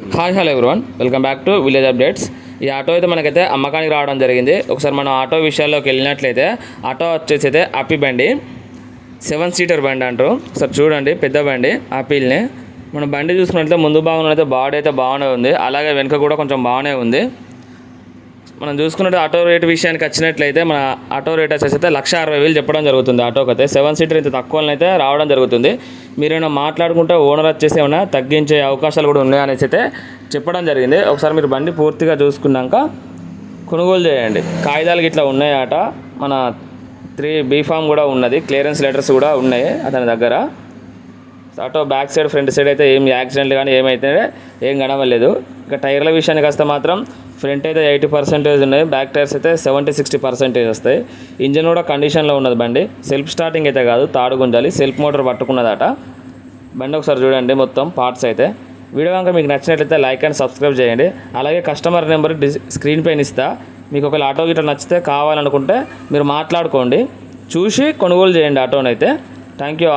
Hi hello everyone. Welcome back to village updates. ఈ auto అయితే మనకైతే అమ్మకానికి రావడం జరిగింది. ఒకసారి మనం ఆటో విషయాల్లోకి వెళ్ళినట్లయితే ఆటో వచ్చేసి అయితే అప్పి బండి. సెవెన్ సీటర్ బండి అంటారు. ఒకసారి చూడండి పెద్ద బండి ఆపిల్ని మనం బండి చూసుకున్నట్లయితే ముందు భాగంలో అయితే బాడీ అయితే బాగానే ఉంది. అలాగే వెనుక కూడా కొంచెం బాగానే ఉంది. మనం చూసుకున్నట్టు ఆటో రేట్ విషయానికి వచ్చినట్లయితే మన ఆటో రేట్ వచ్చేసి అయితే లక్ష అరవై వేలు చెప్పడం జరుగుతుంది ఆటోకి అయితే. సెవెన్ సీటర్ ఇంత తక్కువనైతే రావడం జరుగుతుంది. మీరు మాట్లాడుకుంటే ఓనర్ వచ్చేసి ఏమైనా తగ్గించే అవకాశాలు కూడా ఉన్నాయనేసి అయితే చెప్పడం జరిగింది. ఒకసారి మీరు బండి పూర్తిగా చూసుకున్నాక కొనుగోలు చేయండి. కాగితాలు ఇట్లా ఉన్నాయట. మన త్రీ బీఫామ్ కూడా ఉన్నది. క్లియరెన్స్ లెటర్స్ కూడా ఉన్నాయి అతని దగ్గర. Auto back side front side అయితే ఏం యాక్సిడెంట్ కానీ ఏమైతే ఏం కనవలేదు ఇక టైర్ల విషయానికి వస్తే మాత్రం ఫ్రంట్ అయితే ఎయిటీ పర్సెంటేజ్ ఉన్నాయి. బ్యాక్ టైర్స్ అయితే సెవెంటీ సిక్స్టీ పర్సెంటేజ్ వస్తాయి. ఇంజిన్ కూడా కండిషన్లో ఉన్నది బండి. సెల్ఫ్ స్టార్టింగ్ అయితే కాదు తాడు గుంజాలి సెల్ఫ్ మోటార్ పట్టుకున్నదట. బండి ఒకసారి చూడండి మొత్తం పార్ట్స్ అయితే. వీడియో కనుక మీకు నచ్చినట్లయితే లైక్ అండ్ సబ్స్క్రైబ్ చేయండి. అలాగే కస్టమర్ నెంబర్ డిస్ స్క్రీన్ పైన ఇస్తా. మీకు ఒకవేళ ఆటో గిట్ల నచ్చితే కావాలనుకుంటే మీరు మాట్లాడుకోండి. చూసి కొనుగోలు చేయండి ఆటోనైతే. Thank you.